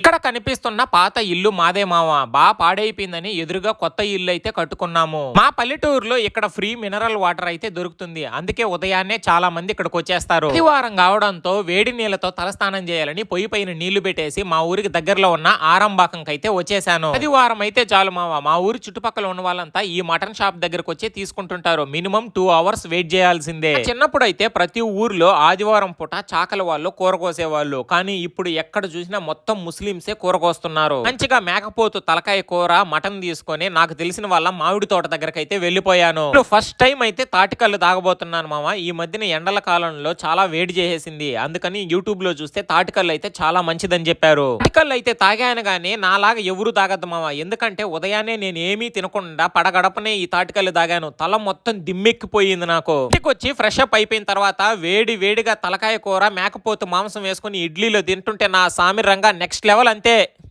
ఇక్కడ కనిపిస్తున్న పాత ఇల్లు మాదే మామ బా పాడైపోయిందని ఎదురుగా కొత్త ఇల్లు అయితే కట్టుకున్నాము. మా పల్లెటూరులో ఇక్కడ ఫ్రీ మినరల్ వాటర్ అయితే దొరుకుతుంది. అందుకే ఉదయాన్నే చాలా మంది ఇక్కడికి వచ్చేస్తారు. ఆదివారం కావడంతో వేడి నీళ్ళతో తలస్నానం చేయాలని పొయ్యి పైన నీళ్ళు పెట్టేసి మా ఊరికి దగ్గరలో ఉన్న ఆరంబాకంకి అయితే వచ్చేసాను. ఆదివారం అయితే చాలు మామ మా ఊరి చుట్టుపక్కల ఉన్న వాళ్ళంతా ఈ మటన్ షాప్ దగ్గరకు వచ్చి తీసుకుంటుంటారు. మినిమం టూ అవర్స్ వెయిట్ చేయాల్సిందే. చిన్నప్పుడు అయితే ప్రతి ఊర్లో ఆదివారం పూట చాకల వాళ్ళు కూర కోసేవాళ్ళు కానీ ఇప్పుడు ఎక్కడ చూసినా మొత్తం ముస్లిం ముస్లింసే కూరకొస్తున్నారు. మంచిగా మేకపోతు తలకాయ కూర మటన్ తీసుకొని నాకు తెలిసిన వాళ్ళ మామిడి తోట దగ్గరకు అయితే వెళ్ళిపోయాను ఫస్ట్ టైం అయితే తాటికల్లు తాగబోతున్నాను మామ. ఈ మధ్యన ఎండల కాలంలో చాలా వేడి చేసేసింది. అందుకని యూట్యూబ్లో చూస్తే తాటికల్లు అయితే చాలా మంచిదని చెప్పారు. తాటికల్లు అయితే తాగాను గానీ నాలాగా ఎవరు తాగద్దు మామ. ఎందుకంటే ఉదయాన్నే నేను ఏమీ తినకుండా పడగడపనే ఈ తాటికల్లు తాగాను. తల మొత్తం దిమ్మెక్కిపోయింది నాకు. ఇంటికొచ్చి ఫ్రెష్ అప్ అయిపోయిన తర్వాత వేడి వేడిగా తలకాయ కూర మేకపోతు మాంసం వేసుకుని ఇడ్లీలో తింటుంటే నా సామి రంగా నెక్స్ట్ లెవెల్ అంతే